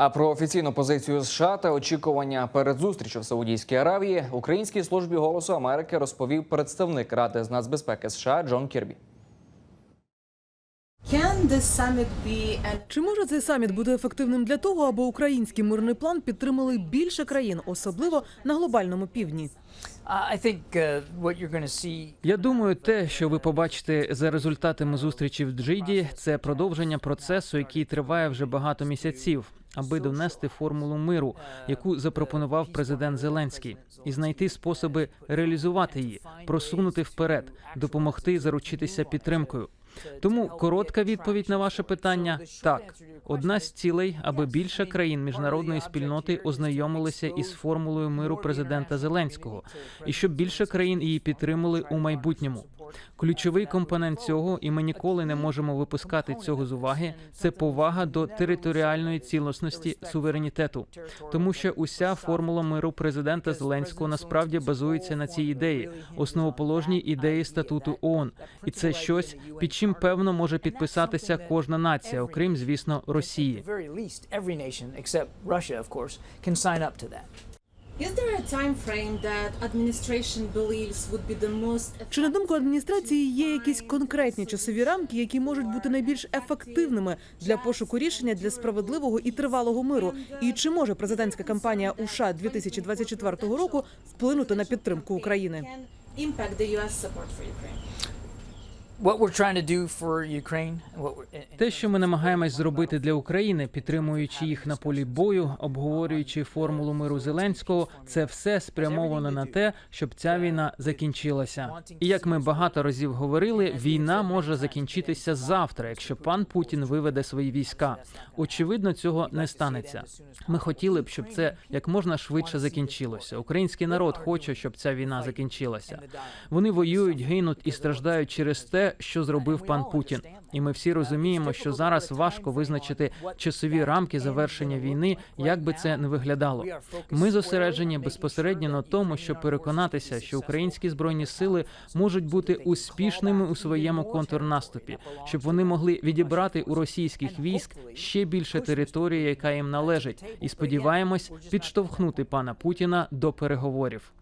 А про офіційну позицію США та очікування перед зустрічю в Саудівській Аравії Українській службі голосу Америки розповів представник Ради з нацбезпеки США Джон Кірбі. Can this summit be an Чи може цей саміт бути ефективним для того, аби український мирний план підтримали більше країн, особливо на глобальному півдні? I think uh, what you're going to see Я думаю, те, що ви побачите за результатами зустрічі в Джиді, це продовження процесу, який триває вже багато місяців, аби донести формулу миру, яку запропонував президент Зеленський, і знайти способи реалізувати її, просунути вперед, допомогти заручитися підтримкою. Тому коротка відповідь на ваше питання так. Одна з цілей, аби більше країн міжнародної спільноти ознайомилися із формулою миру президента Зеленського, і щоб більше країн її підтримали у майбутньому. Ключовий компонент цього, і ми ніколи не можемо випускати цього з уваги. Це повага до територіальної цілісності суверенітету, тому що уся формула миру президента Зеленського насправді базується на цій ідеї, основоположній ідеї статуту ООН. І це щось, під чим певно може підписатися кожна нація, окрім звісно Росії. Is there a time frame that administration believes would be the most Чи на думку адміністрації є якісь конкретні часові рамки, які можуть бути найбільш ефективними для пошуку рішення для справедливого і тривалого миру? І чи може президентська кампанія у США 2024 року вплинути на підтримку України? impact the US support for Ukraine? Те, що ми намагаємось зробити для України, підтримуючи їх на полі бою, обговорюючи формулу миру Зеленського, це все спрямовано на те, щоб ця війна закінчилася. І як ми багато разів говорили, війна може закінчитися завтра, якщо пан Путін виведе свої війська. Очевидно, цього не станеться. Ми хотіли б, щоб це як можна швидше закінчилося. Український народ хоче, щоб ця війна закінчилася. Вони воюють, гинуть і страждають через що зробив пан Путін. І ми всі розуміємо, що зараз важко визначити часові рамки завершення війни, як би це не виглядало. Ми зосереджені безпосередньо на тому, щоб переконатися, що українські збройні сили можуть бути успішними у своєму контрнаступі, щоб вони могли відібрати у російських військ ще більше території, яка їм належить, і сподіваємось підштовхнути пана Путіна до переговорів.